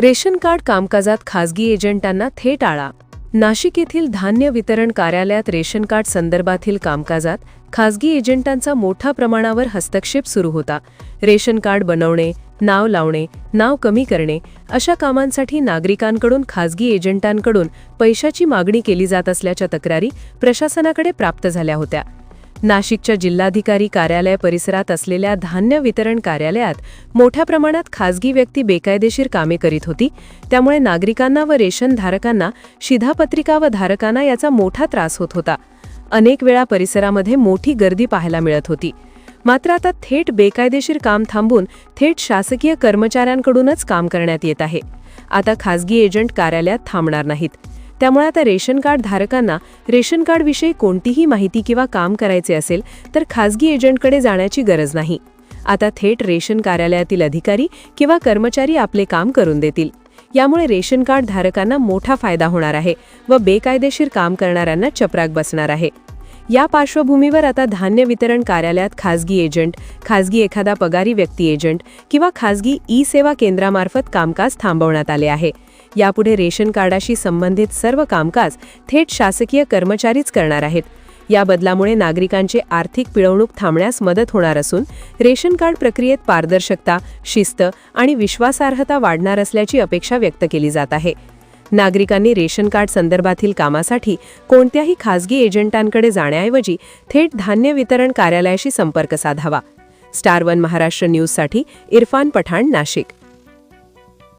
Ration card कामकाजात खासगी एजंटांना थेट आळा. नाशिक येथील धान्य वितरण कार्यालयात रेशन कार्ड संदर्भातील कामकाजात खासगी एजंटांचा मोठ्या प्रमाणावर हस्तक्षेप सुरू होता. रेशन कार्ड बनवणे नाव लावणे नाव कमी करणे अशा कामांसाठी नागरिकांकडून खासगी एजंटांकडून पैशाची मागणी केली जात असल्याच्या तक्रारी प्रशासनाकडे प्राप्त झाल्या होत्या. नाशिकच्या जिल्हाधिकारी कार्यालय परिसरात असलेल्या धान्य वितरण कार्यालयात मोठ्या प्रमाणात खासगी व्यक्ती बेकायदेशीर कामे करीत होती. त्यामुळे नागरिकांना व रेशन धारकांना शिधापत्रिका व धारकांना याचा मोठा त्रास होत होता. अनेक वेळा परिसरामध्ये मोठी गर्दी पाहायला मिळत होती. मात्र आता थेट बेकायदेशीर काम थांबून थेट शासकीय कर्मचाऱ्यांकडूनच काम करण्यात येत आहे. आता खासगी एजंट कार्यालयात थांबणार नाहीत. त्यामुळे आता रेशन कार्ड धारकांना रेशन कार्डविषयी कोणतीही माहिती किंवा काम करायचे असेल तर खासगी एजंटकडे जाण्याची गरज नाही. आता थेट रेशन कार्यालयातील अधिकारी किंवा कर्मचारी आपले काम करून देतील. यामुळे रेशन कार्ड धारकांना मोठा फायदा होणार आहे व बेकायदेशीर काम करणाऱ्यांना चपराक बसणार आहे. या पार्श्वभूमीवर आता धान्य वितरण कार्यालयात खासगी एजंट खासगी एखादा पगारी व्यक्ती एजंट किंवा खासगी ई सेवा केंद्रामार्फत कामकाज थांबवण्यात आले आहे. यापुढे रेशन कार्डाशी संबंधित सर्व कामकाज थेट शासकीय कर्मचारीच करणार आहेत. या बदलामुळे नागरिकांची आर्थिक पिळवणूक थांबण्यास मदत होणार असून रेशन कार्ड प्रक्रियेत पारदर्शकता शिस्त आणि विश्वासार्हता वाढणार असल्याची अपेक्षा व्यक्त केली जात आहे. नागरिकांनी रेशन कार्ड संदर्भातील कामासाठी कोणत्याही खासगी एजंटांकडे जाण्याऐवजी थेट धान्य वितरण कार्यालयाशी संपर्क साधावा. स्टार वन महाराष्ट्र न्यूजसाठी इरफान पठाण नाशिक.